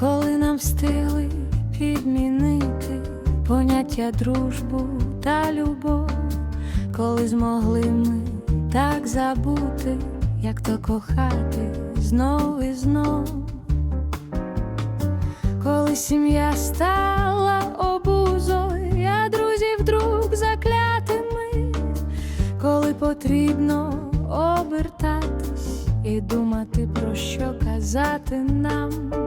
коли нам встигли підмінити поняття дружбу та любов, коли змогли ми так забути, як то кохати знов і знов, коли сім'я стала обузою, а друзів друг заклятими, коли потрібно обертатись і думати про що казати нам.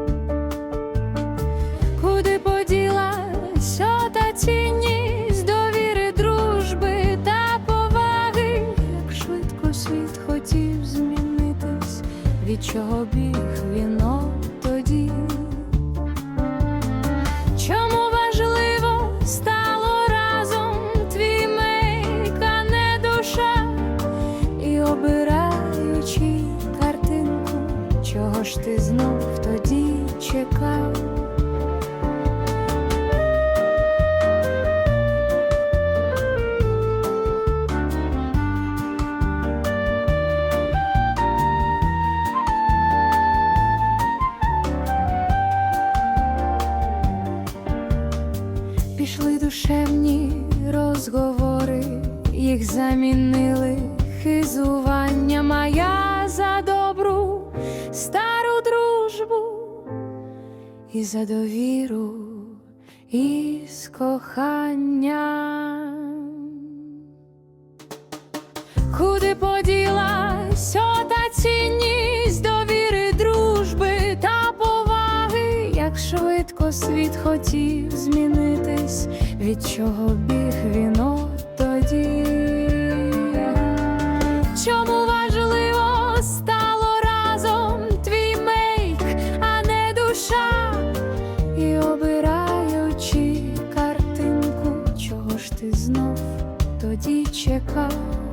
Від чого біг віно тоді. Чому важливо стало разом твій мейк, не душа, і обираючи картинку, чого ж ти знов тоді чекав? Пішли душевні розговори, їх замінили хизування моя за добру стару дружбу і за довіру і з коханням. Куди поділась швидко світ хотів змінитись, від чого біг віно тоді. Чому важливо стало разом твій мейк, а не душа, і обираючи картинку, чого ж ти знов тоді чекав?